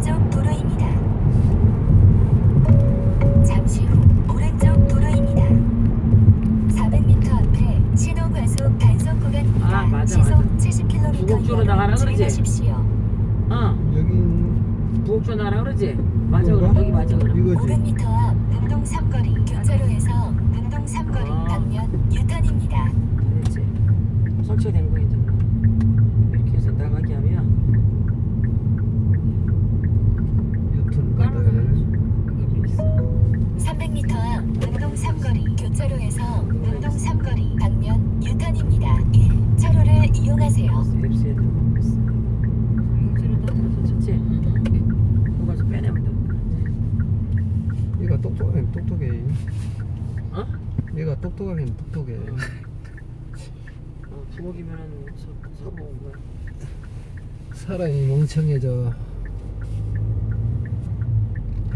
왼쪽 도로입니다. 잠시 후 오른쪽 도로입니다. 400m 앞에 신호 과속 단속 구간입니다. 아, 맞아, 시속 맞아. 70km 부곡주로 나가라 그러지? 어 여기 부엌주 나라 그러지 맞아? 그럼 여기 맞아 그럼 이거지 500m 앞 능동 삼거리 교차로에서 능동 삼거리 아. 방면 유턴입니다. 그렇지 설치가 된 거야 이제 300m 앞 능동 삼거리 교차로에서 능동 삼거리 방면 유턴입니다. 1. 차로를 이용하세요. 앱스에 들어가고 있어 용지로 떨어져 쳤지 그거 가서 빼내면 돼 얘가 똑똑하긴 똑똑해 어? 얘가 똑똑하긴 똑똑해 어, 부엌이면은 사- 사고 온 거야 사람이 멍청해져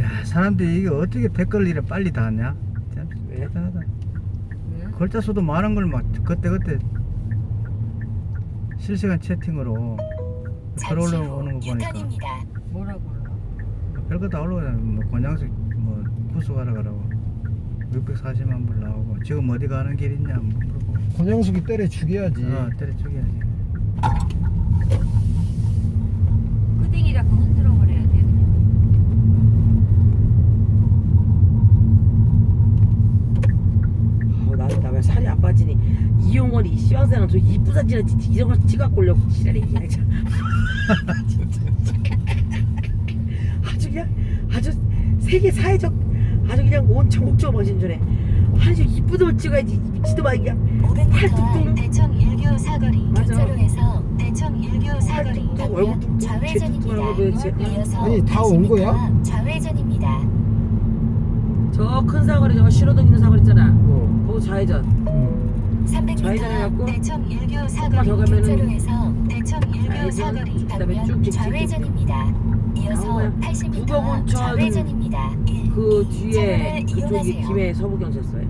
야 사람들이 이게 어떻게 댓글 일을 빨리 다 하냐 참 왜? 대단하다 글자 수도 많은 걸 막 그때그때 실시간 채팅으로 잠시 후거 보니까 유턴입니다. 뭐라고 올라? 별거 다 올라오잖아 뭐 권양수 뭐 구속하라 그러고 640만 불 나오고 지금 어디 가는 길 있냐 물어보고 권영숙이 때려 죽여야지. 어 때려 죽여야지 끄댕이 갖고 흔들어 버려야 돼 그냥. 어, 나는 나왜 살이 안 빠지니 이용원이 시황사랑 저 이쁜 사진을 찍- 이런 걸 찍어갖고 올려고 지랄이 그냥 참. 진짜. 아주 그냥 아주 세계 사회적 아주 그냥 온 전국적 망신전에 아주 걸 찍어야지 미치도마 이게 500m 팔뚝도- 앞 대청 1교 사거리 맞아. 교차로에서 대청 1교 사거리 팔뚝도 얼굴도 방면 좌회전입니다. 뭐. 이어서 아니, 다온 80m 거야? 앞 좌회전입니다. 저큰 사거리 저 신호등 있는 사거리 있잖아 어. 거기 좌회전 응. 300m 좌회전해갖고 앞 대청 1교 사거리 더 가면은 교차로에서 대청 1교 좌회전, 사거리 그다음에 방면 쭉 좌회전입니다. 이어서 나오고요. 80m 앞 국어본천 좌회전입니다. 1. 그 뒤에 차로를 그쪽이 이용하세요. 김해 서부경찰서에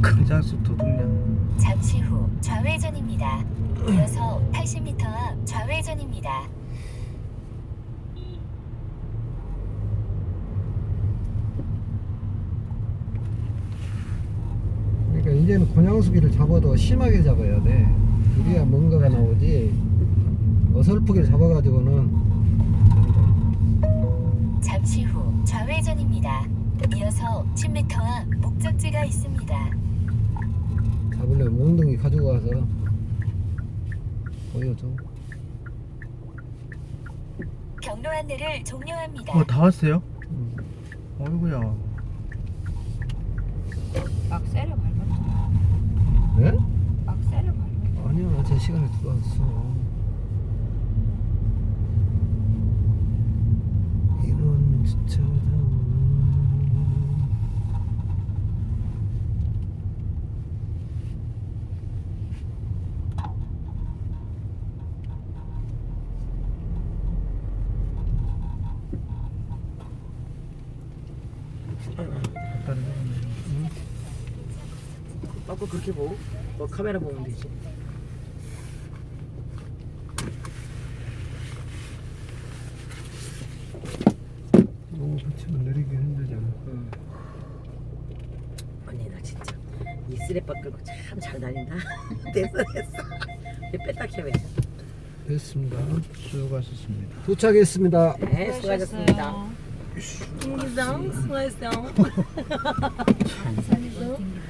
금장수 도둑냥 잠시 후 좌회전입니다. 이어서 80m 앞 좌회전입니다. 그러니까 이제는 권영숙이를 잡아도 심하게 잡아야 돼. 그래야 뭔가가 나오지. 어설프게 잡아가지고는 잠시 후 좌회전입니다. 이어서 10m 앞 목적지가 있습니다. 잡으려면 몽둥이 가지고 가서 보여줘. 경로 안내를 종료합니다. 어 다 왔어요? 응. 어이구야 막 세려 밟았잖아. 네? 막 세려 밟았. 아니야, 제 시간에 들어왔어. 이런 주차장. 빠꾸 그렇게 보고 뭐 카메라 보면 되지 너무 붙이면 내리기 힘들잖아. 응. 언니 나 진짜 이 쓰레빠 끌고 참 잘 다닌다 됐어 됐어 이제 뺐다 캐면 됐습니다. 수고하셨습니다. 도착했습니다. 네 수고하셨습니다 김기성 수고했어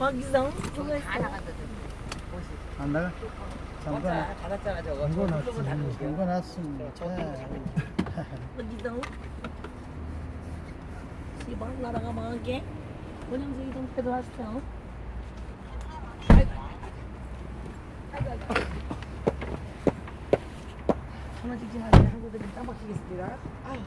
박기성 수고했어. 안 나가? 맞아 닫았잖아 저거. 저거 좀 닫는 거 잠궈놨습니다. 박기성 시방 나라가 망하게. 원영수 이동 패도 왔어. 하나 직진하게 한국들이 땀박히겠습니다. 아, 땀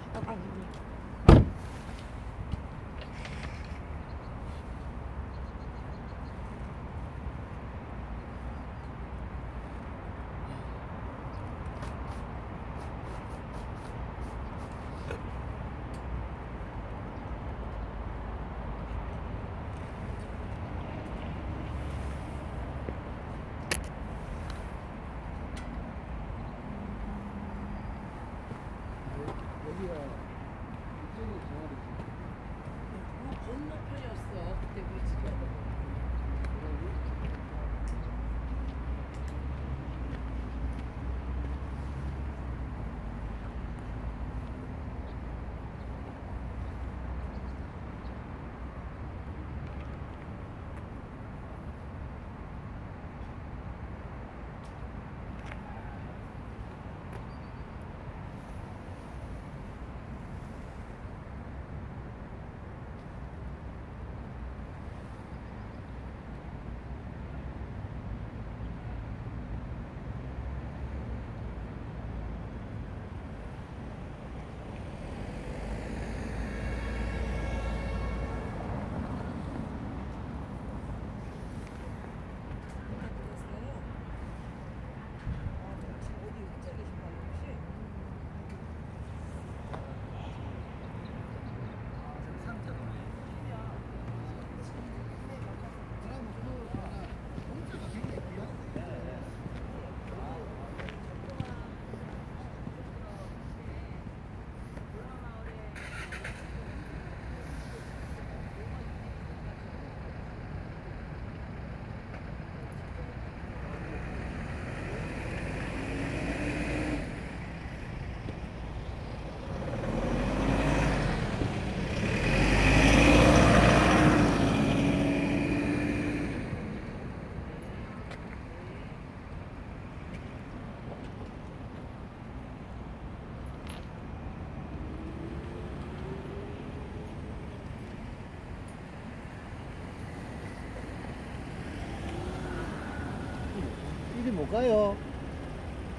가요.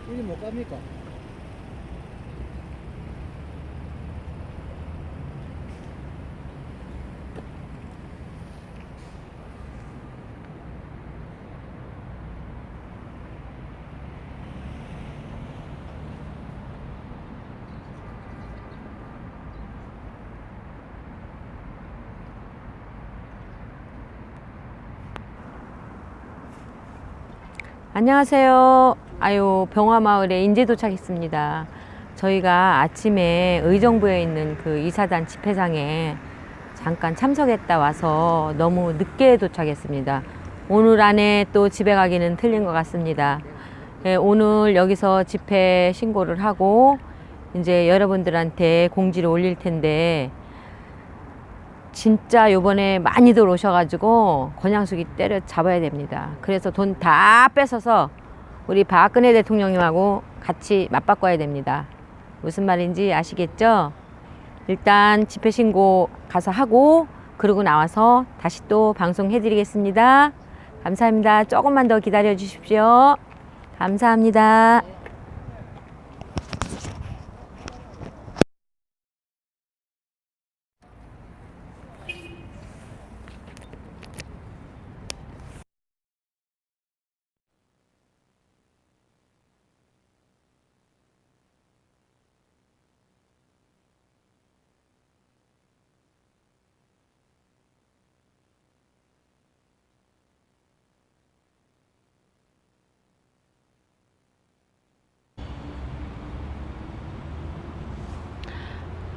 이리 못 갑니까? 안녕하세요. 아유 병화마을에 인제 도착했습니다. 저희가 아침에 의정부에 있는 그 이사단 집회장에 잠깐 참석했다 와서 너무 늦게 도착했습니다. 오늘 안에 또 집에 가기는 틀린 것 같습니다. 예, 오늘 여기서 집회 신고를 하고 이제 여러분들한테 공지를 올릴 텐데 진짜 요번에 많이들 오셔가지고 권양숙이 때려 잡아야 됩니다. 그래서 돈 다 뺏어서 우리 박근혜 대통령님하고 같이 맞바꿔야 됩니다. 무슨 말인지 아시겠죠? 일단 집회 신고 가서 하고 그러고 나와서 다시 또 방송해 드리겠습니다. 감사합니다. 조금만 더 기다려 주십시오. 감사합니다.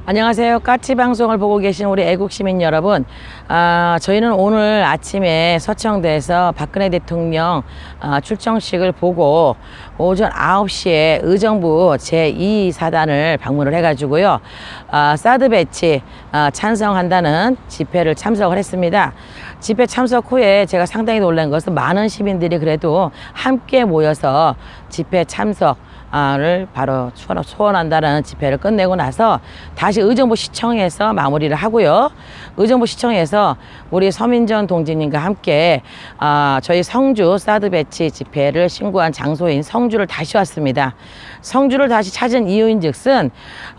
안녕하세요. 까치 방송을 보고 계신 우리 애국 시민 여러분. 아, 저희는 오늘 아침에 서청대에서 박근혜 대통령 아, 출정식을 보고 오전 9시에 의정부 제2사단을 방문을 해가지고요. 아, 사드 배치 아, 찬성한다는 집회를 참석을 했습니다. 집회 참석 후에 제가 상당히 놀란 것은 많은 시민들이 그래도 함께 모여서 집회 참석 를 바로 소원- 소원한다는 집회를 끝내고 나서 다시 의정부 시청에서 마무리를 하고요. 의정부 시청에서 우리 서민전 동지님과 함께 아, 저희 성주 사드 배치 집회를 신고한 장소인 성주를 다시 왔습니다. 성주를 다시 찾은 이유인즉슨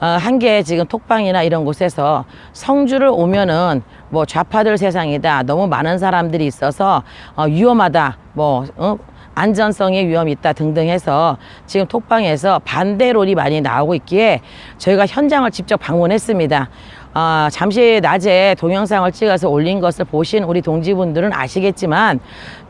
어, 한개 지금 톡방이나 이런 곳에서 성주를 오면은 뭐 좌파들 세상이다. 너무 많은 사람들이 있어서 어, 위험하다. 뭐 어, 안전성에 위험이 있다 등등 해서 지금 톡방에서 반대론이 많이 나오고 있기에 저희가 현장을 직접 방문했습니다. 아, 잠시 낮에 동영상을 찍어서 올린 것을 보신 우리 동지분들은 아시겠지만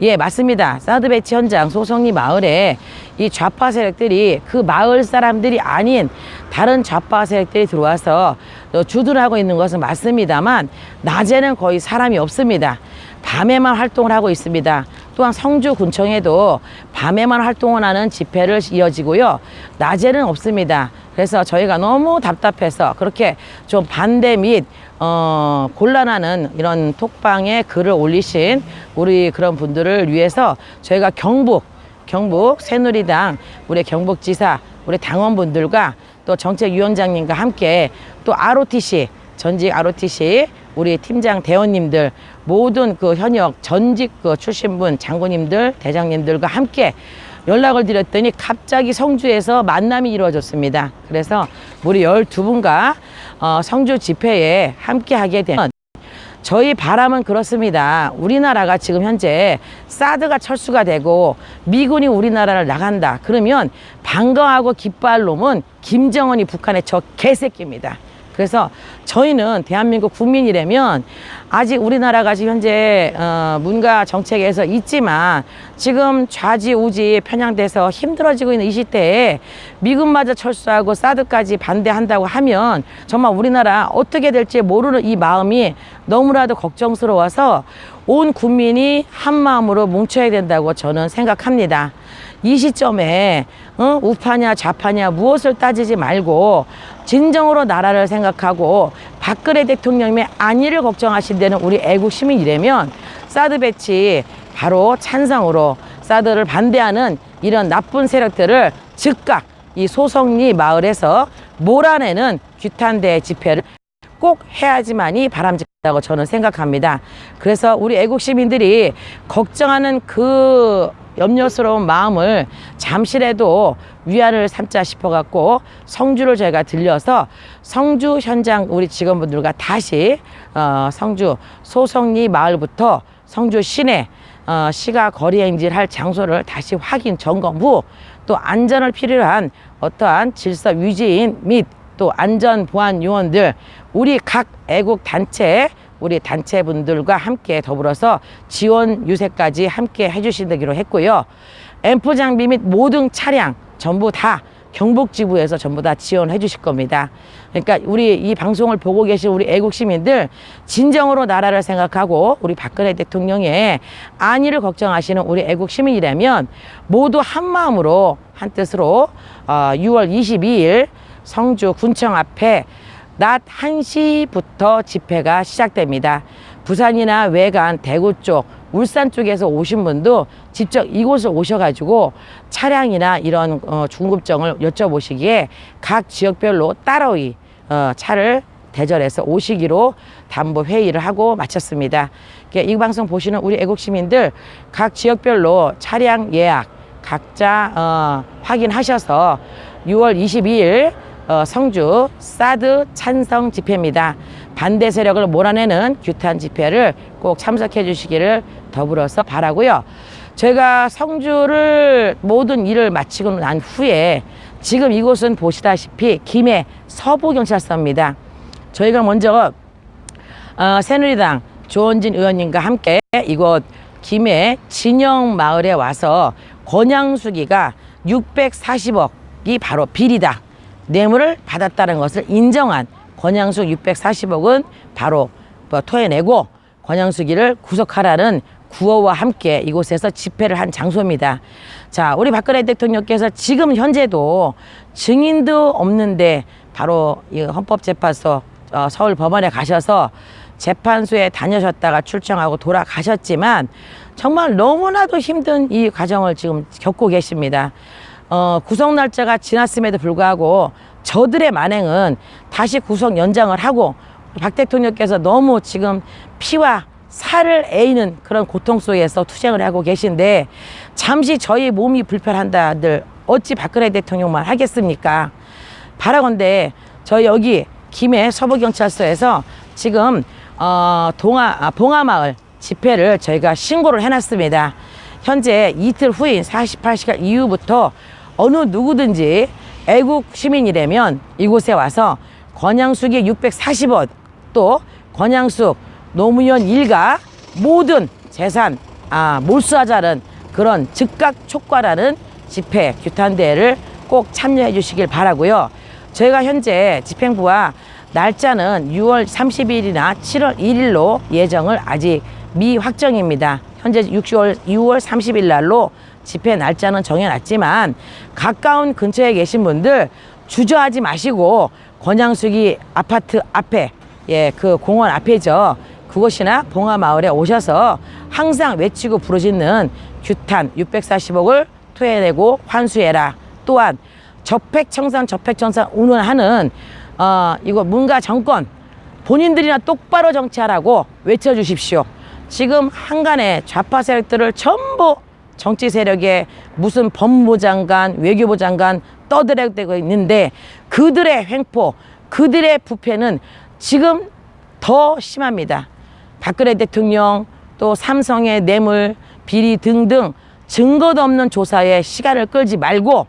예 맞습니다 사드 배치 현장 소성리 마을에 이 좌파 세력들이 그 마을 사람들이 아닌 다른 좌파 세력들이 들어와서 어, 주둔하고 있는 것은 맞습니다만 낮에는 거의 사람이 없습니다 밤에만 활동을 하고 있습니다. 또한 성주 군청에도 밤에만 활동을 하는 집회를 이어지고요. 낮에는 없습니다. 그래서 저희가 너무 답답해서 그렇게 좀 반대 및 어, 곤란하는 이런 톡방에 글을 올리신 우리 그런 분들을 위해서 저희가 경북 경북 새누리당 우리 경북지사 우리 당원분들과 또 정책위원장님과 함께 또 ROTC 전직 ROTC 우리 팀장 대원님들 모든 그 현역 전직 그 출신분 장군님들 대장님들과 함께 연락을 드렸더니 갑자기 성주에서 만남이 이루어졌습니다. 그래서 우리 12분과 어, 성주 집회에 함께 하게 된 저희 바람은 그렇습니다. 우리나라가 지금 현재 사드가 철수가 되고 미군이 우리나라를 나간다. 그러면 반가워하고 기뻐할 놈은 김정은이 북한의 저 개새끼입니다. 그래서 저희는 대한민국 국민이라면 아직 우리나라가 지금 현재 어, 문가 정책에서 있지만 지금 좌지우지 편향돼서 힘들어지고 있는 이 시대에 미군마저 철수하고 사드까지 반대한다고 하면 정말 우리나라 어떻게 될지 모르는 이 마음이 너무나도 걱정스러워서 온 국민이 한 마음으로 뭉쳐야 된다고 저는 생각합니다. 이 시점에 어? 우파냐 좌파냐 무엇을 따지지 말고 진정으로 나라를 생각하고 박근혜 대통령의 안위를 걱정하신다는 우리 애국 시민이라면 사드 배치 바로 찬성으로 사드를 반대하는 이런 나쁜 세력들을 즉각 이 소성리 마을에서 몰아내는 규탄대 집회를 꼭 해야지만이 바람직하다고 저는 생각합니다. 그래서 우리 애국 시민들이 걱정하는 그 염려스러운 마음을 잠시라도 위안을 삼자 싶어 갖고 성주를 저희가 들려서 성주 현장 우리 직원분들과 다시 어, 성주 소성리 마을부터 성주 시내 어, 시가 거리 행진할 장소를 다시 확인 점검 후 또 안전을 필요로 한 어떠한 질서 유지인 및 또 안전 보안 요원들 우리 각 애국 단체 우리 단체분들과 함께 더불어서 지원 유세까지 함께 해주시기로 했고요. 앰프 장비 및 모든 차량 전부 다 경북지부에서 전부 다 지원해 주실 겁니다. 그러니까 우리 이 방송을 보고 계신 우리 애국 시민들 진정으로 나라를 생각하고 우리 박근혜 대통령의 안위를 걱정하시는 우리 애국 시민이라면 모두 한 마음으로 한 뜻으로 어, 6월 22일 성주 군청 앞에 낮 1시부터 집회가 시작됩니다. 부산이나 외관, 대구 쪽, 울산 쪽에서 오신 분도 직접 이곳을 오셔가지고 차량이나 이런 어, 중급증을 여쭤보시기에 각 지역별로 따로이 어, 차를 대절해서 오시기로 담보 회의를 하고 마쳤습니다. 이 방송 보시는 우리 애국 시민들 각 지역별로 차량 예약 각자 어, 확인하셔서 6월 22일 어, 성주 사드 찬성 집회입니다. 반대 세력을 몰아내는 규탄 집회를 꼭 참석해 주시기를 더불어서 바라고요. 저희가 성주를 모든 일을 마치고 난 후에 지금 이곳은 보시다시피 김해 서부경찰서입니다. 저희가 먼저 어, 새누리당 조원진 의원님과 함께 이곳 김해 진영 마을에 와서 권양수기가 640억이 바로 비리다. 뇌물을 받았다는 것을 인정한 권양숙 640억은 바로 뭐 토해내고 권양숙이를 구속하라는 구호와 함께 이곳에서 집회를 한 장소입니다. 자, 우리 박근혜 대통령께서 지금 현재도 증인도 없는데 바로 이 헌법재판소 어, 서울 법원에 가셔서 재판소에 다녀셨다가 출정하고 돌아가셨지만 정말 너무나도 힘든 이 과정을 지금 겪고 계십니다. 어, 구속 날짜가 지났음에도 불구하고 저들의 만행은 다시 구속 연장을 하고 박 대통령께서 너무 지금 피와 살을 애이는 그런 고통 속에서 투쟁을 하고 계신데 잠시 저희 몸이 불편한다들 어찌 박근혜 대통령만 하겠습니까? 바라건대 저희 여기 김해 서부경찰서에서 지금 어, 동아 아, 봉하마을 집회를 저희가 신고를 해놨습니다. 현재 이틀 후인 48시간 이후부터 어느 누구든지 애국 시민이라면 이곳에 와서 권양숙이 640원 또 권양숙 노무현 일가 모든 재산 아, 몰수하자는 그런 즉각 촉구하라는 집회 규탄대회를 꼭 참여해 주시길 바라고요. 저희가 현재 집행부와 날짜는 6월 30일이나 7월 1일로 예정을 아직 미확정입니다. 현재 6월, 6월 30일 날로 집회 날짜는 정해놨지만 가까운 근처에 계신 분들 주저하지 마시고 권양숙이 아파트 앞에 예, 그 공원 앞에죠. 그곳이나 봉화마을에 오셔서 항상 외치고 부르짖는 규탄 640억을 토해내고 환수해라. 또한 적폐청산 적폐청산 운운하는 어, 이거 문가 정권 본인들이나 똑바로 정치하라고 외쳐주십시오. 지금 한간에 좌파 세력들을 전부 정치 세력에 무슨 법무부 장관, 외교부 장관 떠들어대고 있는데 그들의 횡포, 그들의 부패는 지금 더 심합니다. 박근혜 대통령 또 삼성의 뇌물, 비리 등등 증거도 없는 조사에 시간을 끌지 말고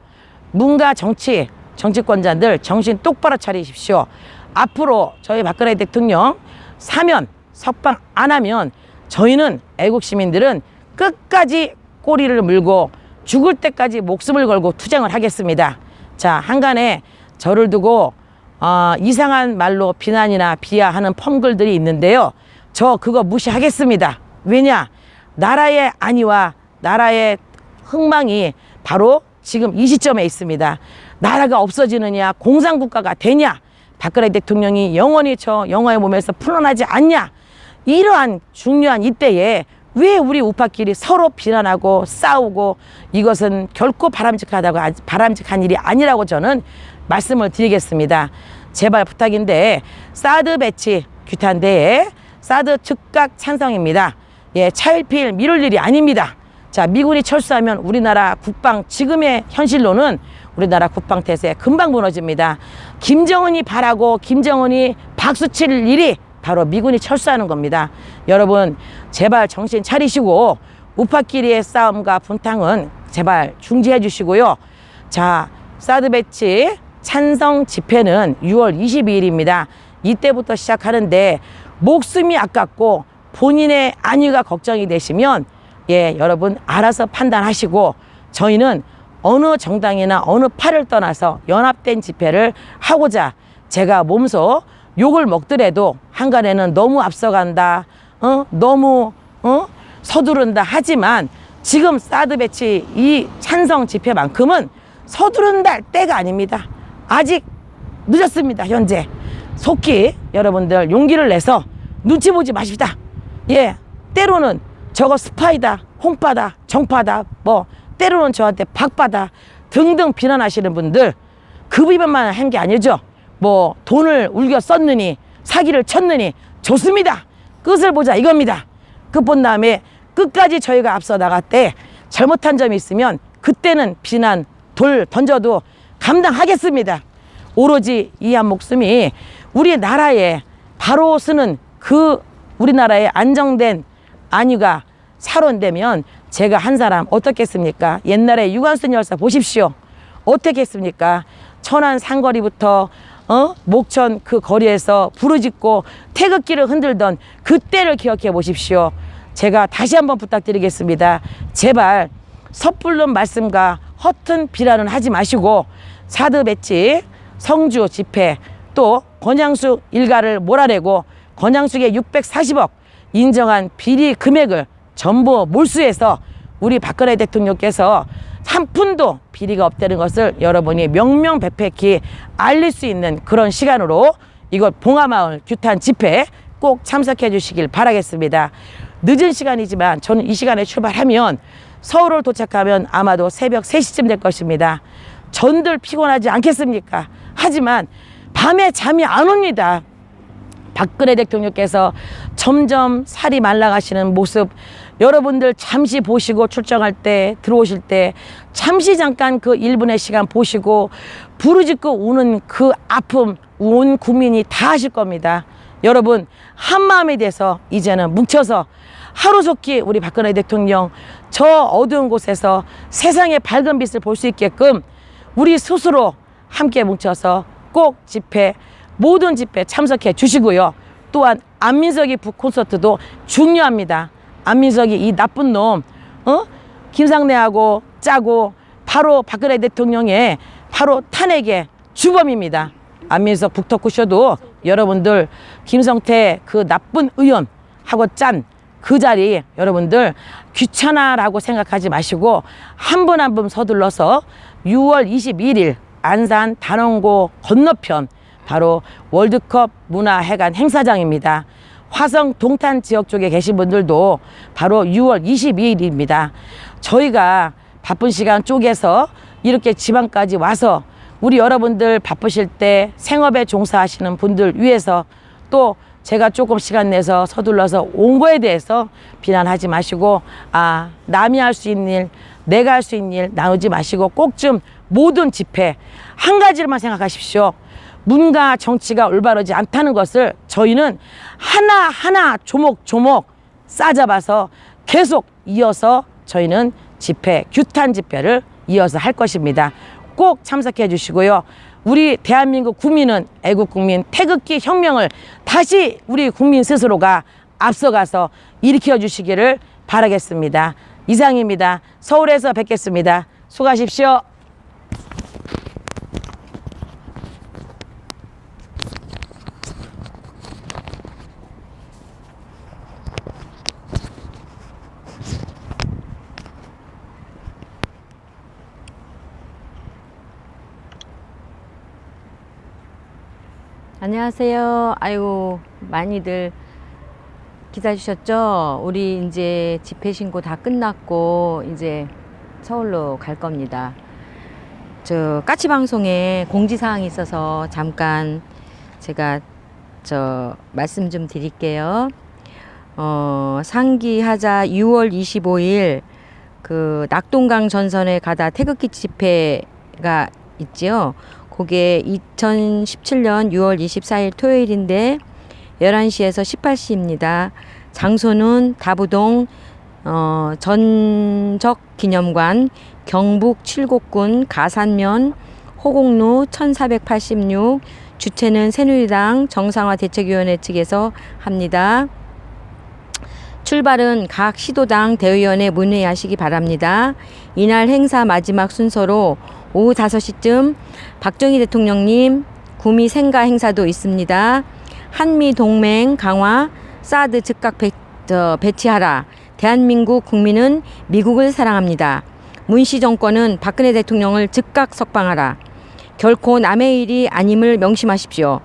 문가 정치, 정치권자들 정신 똑바로 차리십시오. 앞으로 저희 박근혜 대통령 사면, 석방 안 하면 저희는 애국 시민들은 끝까지 꼬리를 물고 죽을 때까지 목숨을 걸고 투쟁을 하겠습니다. 자, 한간에 저를 두고 어, 이상한 말로 비난이나 비하하는 펌글들이 있는데요. 저 그거 무시하겠습니다. 왜냐? 나라의 안위와 나라의 흥망이 바로 지금 이 시점에 있습니다. 나라가 없어지느냐, 공산국가가 되냐, 박근혜 대통령이 영원히 저 영화의 몸에서 풀어나지 않냐, 이러한 중요한 이때에 왜 우리 우파끼리 서로 비난하고 싸우고 이것은 결코 바람직하다고 아- 바람직한 일이 아니라고 저는 말씀을 드리겠습니다. 제발 부탁인데 사드 배치 규탄대에 사드 즉각 찬성입니다. 예, 차일피일 미룰 일이 아닙니다. 자, 미군이 철수하면 우리나라 국방 지금의 현실로는 우리나라 국방 태세 금방 무너집니다. 김정은이 바라고 김정은이 박수 칠 일이 바로 미군이 철수하는 겁니다. 여러분, 제발 정신 차리시고 우파끼리의 싸움과 분탕은 제발 중지해 주시고요. 자, 사드 배치 찬성 집회는 6월 22일입니다. 이때부터 시작하는데 목숨이 아깝고 본인의 안위가 걱정이 되시면 예, 여러분 알아서 판단하시고 저희는 어느 정당이나 어느 파를 떠나서 연합된 집회를 하고자 제가 몸소 욕을 먹더라도 한간에는 너무 앞서간다, 어, 너무 어, 서두른다 하지만 지금 사드 배치 이 찬성 집회만큼은 서두른다 때가 아닙니다. 아직 늦었습니다. 현재 속히 여러분들 용기를 내서 눈치 보지 마십시다. 예, 때로는 저거 스파이다, 홍파다, 정파다, 뭐 때로는 저한테 박바다 등등 비난하시는 분들 그 비판만 한 게 아니죠. 뭐 돈을 울겨 썼느니 사기를 쳤느니 좋습니다. 끝을 보자 이겁니다. 끝 본 다음에 끝까지 저희가 앞서 나갔대 잘못한 점이 있으면 그때는 비난 돌 던져도 감당하겠습니다. 오로지 이 한 목숨이 우리나라에 바로 쓰는 그 우리나라의 안정된 안위가 살원되면 제가 한 사람 어떻겠습니까? 옛날에 유관순 열사 보십시오. 어떻게 했습니까? 천안 상거리부터 어? 목천 그 거리에서 부르짖고 태극기를 흔들던 그때를 기억해 보십시오. 제가 다시 한번 부탁드리겠습니다. 제발 섣불른 말씀과 허튼 비난은 하지 마시고 사드 배치, 성주 집회, 또 권양숙 일가를 몰아내고 권양숙의 640억 인정한 비리 금액을 전부 몰수해서 우리 박근혜 대통령께서 한 푼도 비리가 없다는 것을 여러분이 명명백백히 알릴 수 있는 그런 시간으로 이걸 봉화마을 규탄 집회 꼭 참석해 주시길 바라겠습니다. 늦은 시간이지만 저는 이 시간에 출발하면 서울을 도착하면 아마도 새벽 3시쯤 될 것입니다. 전들 피곤하지 않겠습니까? 하지만 밤에 잠이 안 옵니다. 박근혜 대통령께서 점점 살이 말라가시는 모습 여러분들 잠시 보시고 출정할 때 들어오실 때 잠시 잠깐 그 1분의 시간 보시고 부르짖고 우는 그 아픔 온 국민이 다 하실 겁니다. 여러분 한 마음이 돼서 이제는 뭉쳐서 하루속히 우리 박근혜 대통령 저 어두운 곳에서 세상의 밝은 빛을 볼 수 있게끔 우리 스스로 함께 뭉쳐서 꼭 집회 모든 집회 참석해 주시고요. 또한 안민석이 북 콘서트도 중요합니다. 안민석이 이 나쁜 놈, 어? 김상래하고 짜고 바로 박근혜 대통령의 바로 탄핵의 주범입니다. 안민석 북토크쇼도 여러분들 김성태 그 나쁜 의원하고 짠 그 자리 여러분들 귀찮아라고 생각하지 마시고 한분한분 서둘러서 6월 21일 안산 단원고 건너편 바로 월드컵 문화회관 행사장입니다. 화성 동탄 지역 쪽에 계신 분들도 바로 6월 22일입니다. 저희가 바쁜 시간 쪼개서 이렇게 지방까지 와서 우리 여러분들 바쁘실 때 생업에 종사하시는 분들 위해서 또 제가 조금 시간 내서 서둘러서 온 거에 대해서 비난하지 마시고 아 남이 할 수 있는 일 내가 할 수 있는 일 나누지 마시고 꼭 좀 모든 집회 한 가지로만 생각하십시오. 문과 정치가 올바르지 않다는 것을 저희는 하나하나 조목조목 싸잡아서 계속 이어서 저희는 집회, 규탄 집회를 이어서 할 것입니다. 꼭 참석해 주시고요. 우리 대한민국 국민은 애국 국민 태극기 혁명을 다시 우리 국민 스스로가 앞서가서 일으켜 주시기를 바라겠습니다. 이상입니다. 서울에서 뵙겠습니다. 수고하십시오. 안녕하세요. 아이고 많이들 기다리셨죠? 우리 이제 집회 신고 다 끝났고 이제 서울로 갈 겁니다. 저 까치 방송에 공지 사항이 있어서 잠깐 제가 저 말씀 좀 드릴게요. 어, 상기하자 6월 25일 그 낙동강 전선에 가다 태극기 집회가 있지요. 그게 2017년 6월 24일 토요일인데 11시에서 18시입니다. 장소는 다부동 어, 전적 기념관 경북 칠곡군 가산면 호곡로 1486 주최는 새누리당 정상화 대책위원회 측에서 합니다. 출발은 각 시도당 대의원에 문의하시기 바랍니다. 이날 행사 마지막 순서로 오후 5시쯤 박정희 대통령님 구미 생가 행사도 있습니다. 한미 동맹 강화, 사드 즉각 배, 저, 배치하라. 대한민국 국민은 미국을 사랑합니다. 문시 정권은 박근혜 대통령을 즉각 석방하라. 결코 남의 일이 아님을 명심하십시오.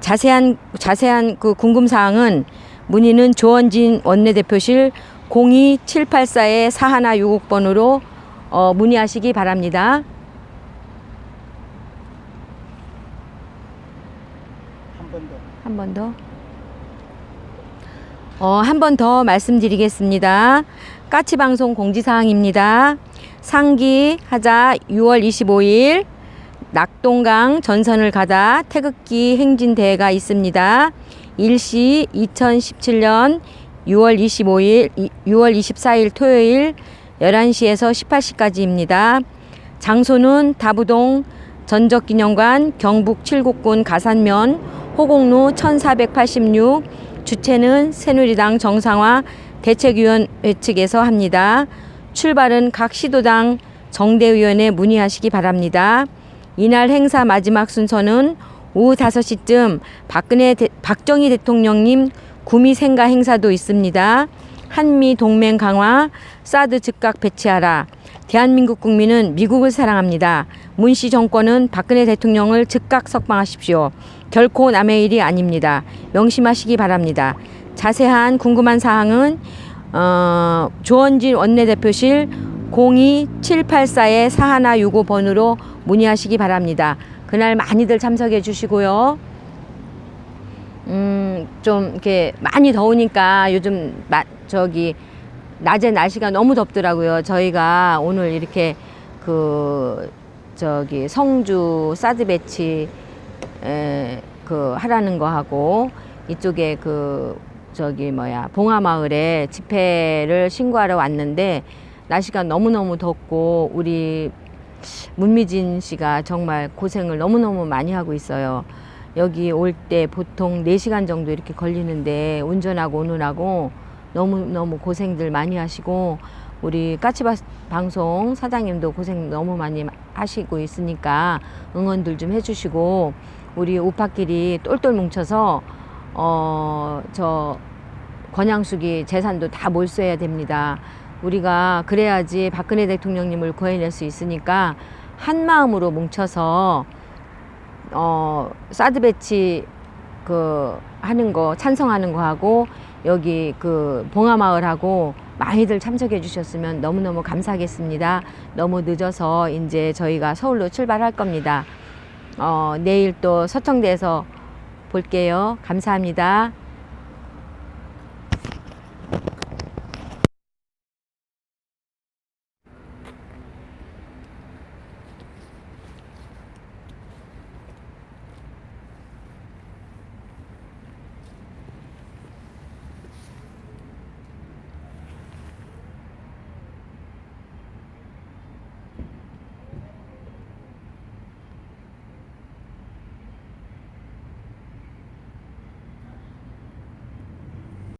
자세한 자세한 그 궁금 사항은 문의는 조원진 원내대표실 02784의 4166번으로 어, 문의하시기 바랍니다. 한 번 더. 한 번 더. 어, 한 번 더 말씀드리겠습니다. 까치 방송 공지사항입니다. 상기 하자 6월 25일 낙동강 전선을 가다 태극기 행진 대회가 있습니다. 일시 2017년 6월 25일, 6월 24일 토요일 11시에서 18시까지입니다. 장소는 다부동 전적기념관 경북 칠곡군 가산면 호곡로 1486 주최는 새누리당 정상화 대책위원회 측에서 합니다. 출발은 각 시도당 정대위원회 문의하시기 바랍니다. 이날 행사 마지막 순서는 오후 5시쯤 박근혜 대, 박정희 대통령님 구미 생가 행사도 있습니다. 한미 동맹 강화, 사드 즉각 배치하라. 대한민국 국민은 미국을 사랑합니다. 문 씨 정권은 박근혜 대통령을 즉각 석방하십시오. 결코 남의 일이 아닙니다. 명심하시기 바랍니다. 자세한 궁금한 사항은 어, 조원진 원내대표실 02784의 4165번으로 문의하시기 바랍니다. 그날 많이들 참석해 주시고요. 음, 좀 이렇게 많이 더우니까 요즘 마, 저기 낮에 날씨가 너무 덥더라고요. 저희가 오늘 이렇게 그 저기 성주 사드 배치 에, 그 하라는 거 하고 이쪽에 그 저기 뭐야 봉화마을에 집회를 신고하러 왔는데 날씨가 너무너무 덥고 우리 문미진 씨가 정말 고생을 너무너무 많이 하고 있어요. 여기 올 때 보통 4시간 정도 이렇게 걸리는데 운전하고 오느라고 너무너무 고생들 많이 하시고 우리 까치바 방송 사장님도 고생 너무 많이 하시고 있으니까 응원들 좀 해주시고 우리 우파끼리 똘똘 뭉쳐서 어 저 권양숙이 재산도 다 몰수해야 됩니다. 우리가 그래야지 박근혜 대통령님을 구해낼 수 있으니까 한 마음으로 뭉쳐서 어 사드 배치 그 하는 거 찬성하는 거 하고 여기 그 봉화마을하고 많이들 참석해 주셨으면 너무너무 감사하겠습니다. 너무 늦어서 이제 저희가 서울로 출발할 겁니다. 어 내일 또 서청대에서 볼게요. 감사합니다.